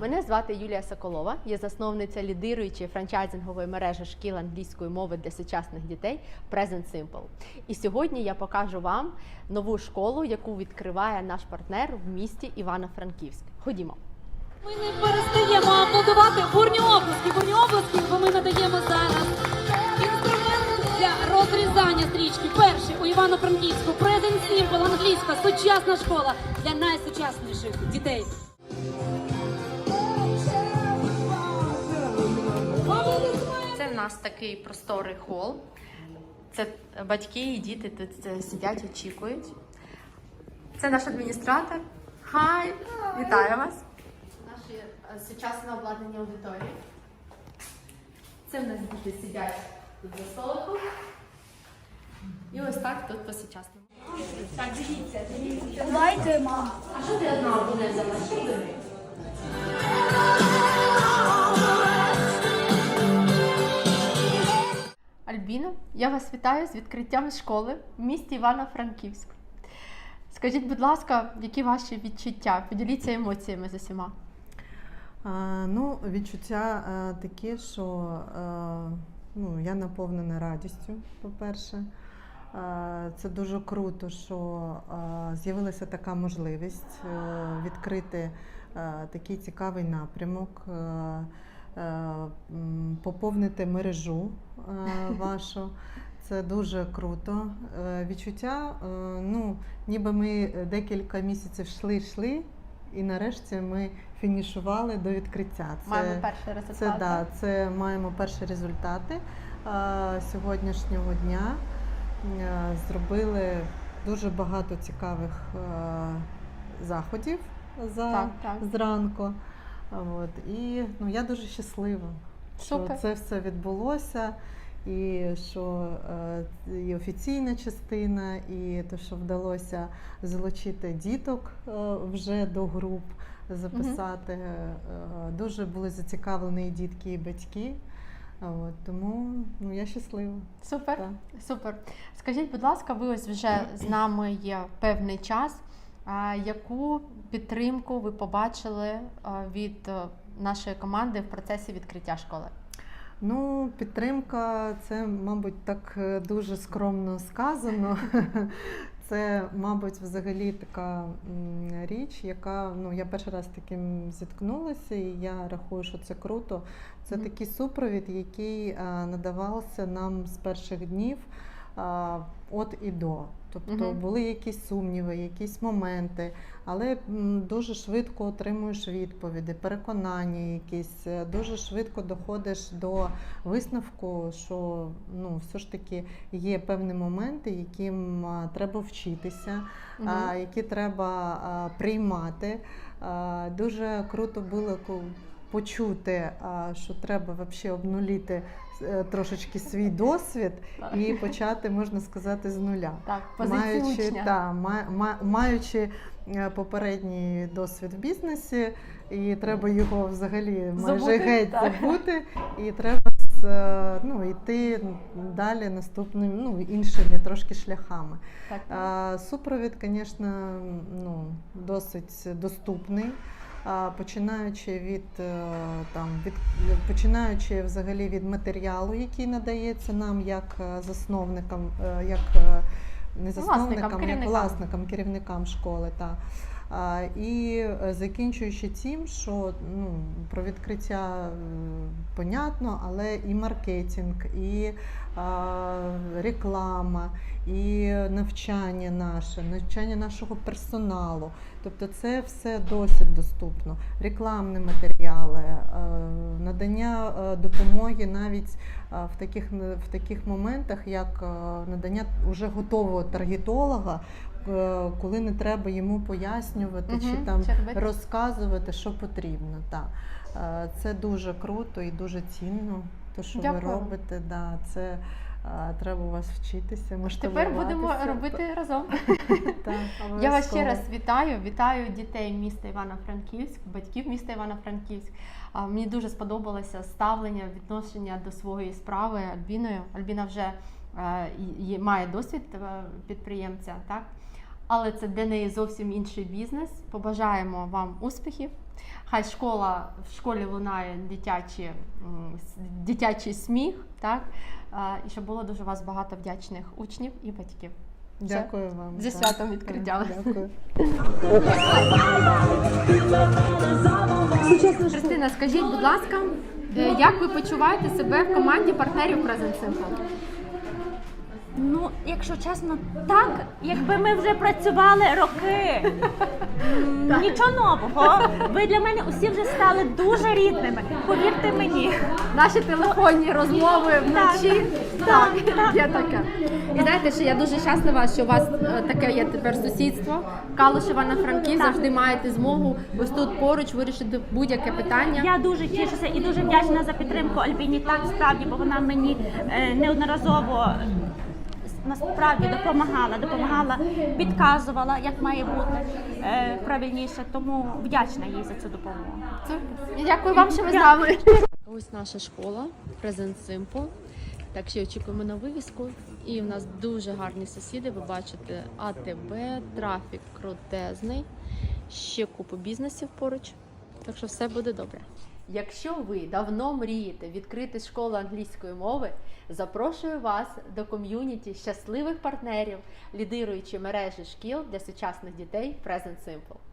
Мене звати Юлія Соколова, я засновниця лідируючої франчайзингової мережі шкіл англійської мови для сучасних дітей Present Simple. І сьогодні я покажу вам нову школу, яку відкриває наш партнер в місті Івано-Франківськ. Ходімо. Ми не перестаємо аплодувати бурні обласки, бурні обласки, бо ми надаємо зараз інструмент для розрізання стрічки. Перший у Івано-Франківську Present Simple, англійська сучасна школа для найсучасніших дітей. Нас такий просторий хол. Це батьки і діти тут е, сидять, очікують. Це наш адміністратор. Хай! Вітаю вас! Наші е, сучасне обладнання аудиторії. Це в нас діти сидять тут за столиком. І ось так тут по-сучасному. Так, дивіться, дивіться. Дайте, мам. А що ти одна буде за машиною? Альбіно, я вас вітаю з відкриттям школи в місті Івано-Франківськ. Скажіть, будь ласка, які ваші відчуття? Поділіться емоціями з усіма. А, ну, відчуття а, такі, що а, ну, я наповнена радістю, по-перше. А, це дуже круто, що з'явилася така можливість е, відкрити е, такий цікавий напрямок, е, е, поповнити мережу е, вашу. Це дуже круто. Е, Відчуття, е, ну, ніби ми декілька місяців йшли, йшли, і нарешті ми фінішували до відкриття. Це, Маємо перший результат. це, да, це маємо перші результати е, сьогоднішнього дня. Е, Зробили дуже багато цікавих е, заходів за, Так, так. зранку. От, і ну, я дуже щаслива, Супер. що це все відбулося. І що е, і офіційна частина, і те, що вдалося залучити діток е, вже до груп, записати. Е, дуже були зацікавлені і дітки, і батьки. От, тому ну, я щаслива. Супер, Так. супер. Скажіть, будь ласка, ви ось вже з нами є певний час. А яку підтримку ви побачили від е, нашої команди в процесі відкриття школи? Ну, підтримка це, мабуть, так е, дуже скромно сказано. Це, мабуть, взагалі така річ, яка ну я перший раз таким зіткнулася, і я рахую, що це круто. Це такий супровід, який надавався нам з перших днів от і до. Тобто Мгм. були якісь сумніви, якісь моменти, але дуже швидко отримуєш відповіді, переконання якісь, е, дуже швидко доходиш до висновку, що ну, все ж таки є певні моменти, яким треба вчитися, а, які треба приймати. Дуже круто було ку- почути, що треба вообще обнуліти е, трошечки свій досвід і почати, можна сказати, з нуля. Так, Маючи, та, ма- ма- маючи е, попередній досвід в бізнесі, і треба його взагалі майже Забути, геть так. забути, і треба е, ну, йти далі наступними, ну, іншими трошки шляхами. Так. Супровід, звісно, ну, досить доступний. Починаючи від е, там від починаючи взагалі від матеріалу, який надається нам як е, засновникам, е, як не засновникам, як керівникам. власникам, керівникам школи. Та. І е, закінчуючи тим, що ну, про відкриття е, понятно, але і маркетинг, і реклама, і навчання наше, навчання нашого персоналу. Тобто це все досить доступно. Рекламні матеріали, е, надання допомоги навіть в таких, в таких моментах, як надання вже готового таргетолога, коли не треба йому пояснювати чи там що розказувати, що потрібно. Так. Е, Це дуже круто і дуже цінно. Те, що Дякую. ви робите, да, це е, треба у вас вчитися. Тепер будемо робити разом. Так, Я вас ще раз вітаю. Вітаю дітей міста Івано-Франківськ, батьків міста Івано-Франківськ. Мені дуже сподобалося ставлення, відношення до своєї справи Альбіною. Альбіна вже е, має досвід е, підприємця, так? Але це для неї зовсім інший бізнес. Побажаємо вам успіхів. Хай школа в школі лунає дитячі, дитячий сміх, так? І щоб було дуже вас багато вдячних учнів і батьків. Все. Дякую вам. Зі святом відкриття. Дякую. Христина, скажіть, будь ласка, як ви почуваєте себе в команді партнерів Present Simple? Ну, якщо чесно, так, якби ми вже працювали роки. М, Нічого нового. Ви для мене усі вже стали дуже рідними. Повірте мені. Наші телефонні розмови вночі. Так, Так, є таке. І знаєте, що я дуже щаслива, що у вас е, таке є тепер сусідство. Калушева на Франків завжди маєте змогу ось тут поруч вирішити будь-яке питання. Я дуже тішуся і дуже вдячна за підтримку Альбіні. Так справді, бо вона мені е, неодноразово. Насправді допомагала, допомагала, підказувала, як має бути е, правильніше. Тому вдячна їй за цю допомогу. Дякую вам, що ви з нами. Ось наша школа Present Simple. Так що очікуємо на вивіску. І в нас дуже гарні сусіди. Ви бачите АТБ, трафік крутезний, ще купу бізнесів поруч. Так що все буде добре. Якщо ви давно мрієте відкрити школу англійської мови, запрошую вас до ком'юніті щасливих партнерів, лідируючи мережі шкіл для сучасних дітей Present Simple.